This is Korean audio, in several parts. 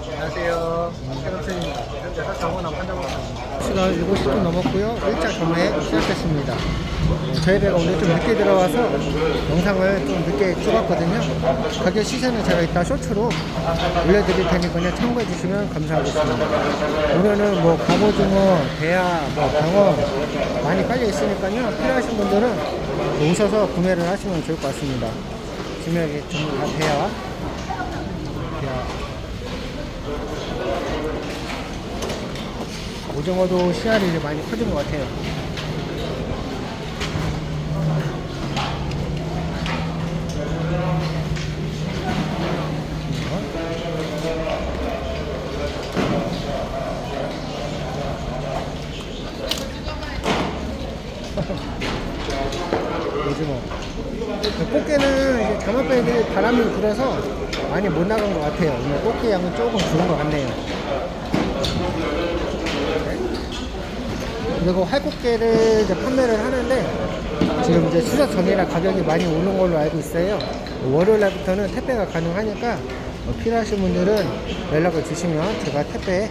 안녕하세요. 최근입니다 현재 사정원암 환자분입니다. 시간 7시 좀 넘었고요. 1차 경매 시작했습니다. 네, 저희가 오늘 좀 늦게 들어와서 영상을 좀 늦게 찍었거든요. 가격 시세는 제가 이따 쇼츠로 올려드릴 테니까요. 참고해 주시면 감사하겠습니다. 오늘은 뭐 갑오징어, 대하, 뭐 방어 많이 깔려 있으니까요. 필요하신 분들은 오셔서 구매를 하시면 좋을 것 같습니다. 지금 여기 전부 다 대하, 대하. 오징어도 씨알이 많이 커진 것 같아요. 오징어. 꽃게는 이제 자마배들이 바람이 불어서 많이 못 나간 것 같아요. 오늘 꽃게 양은 조금 줄은 것 같네요. 그리고 활꽃게를 이제 판매를 하는데 지금 이제 추석 전이라 가격이 많이 오른 걸로 알고 있어요. 월요일 날부터는 택배가 가능하니까 어, 필요하신 분들은 연락을 주시면 제가 택배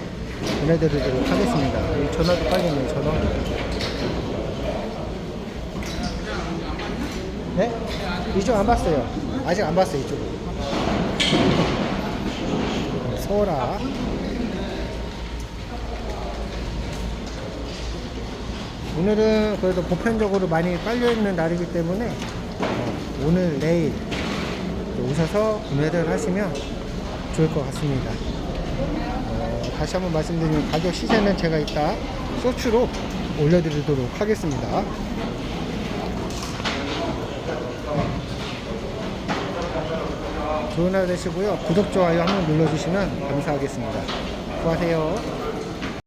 보내드리도록 하겠습니다. 이 전화도 빨리 있네요, 전화. 네? 이쪽 안 봤어요. 아직 안 봤어요, 이쪽은. 소라. 오늘은 그래도 보편적으로 많이 깔려있는 날이기 때문에 어, 오늘, 내일 오셔서 구매를 하시면 좋을 것 같습니다. 어, 다시 한번 말씀드리면 가격 시세는 제가 이따 쇼츠로 올려드리도록 하겠습니다. 좋은 하루 되시고요. 구독, 좋아요 한번 눌러주시면 감사하겠습니다. 수고하세요.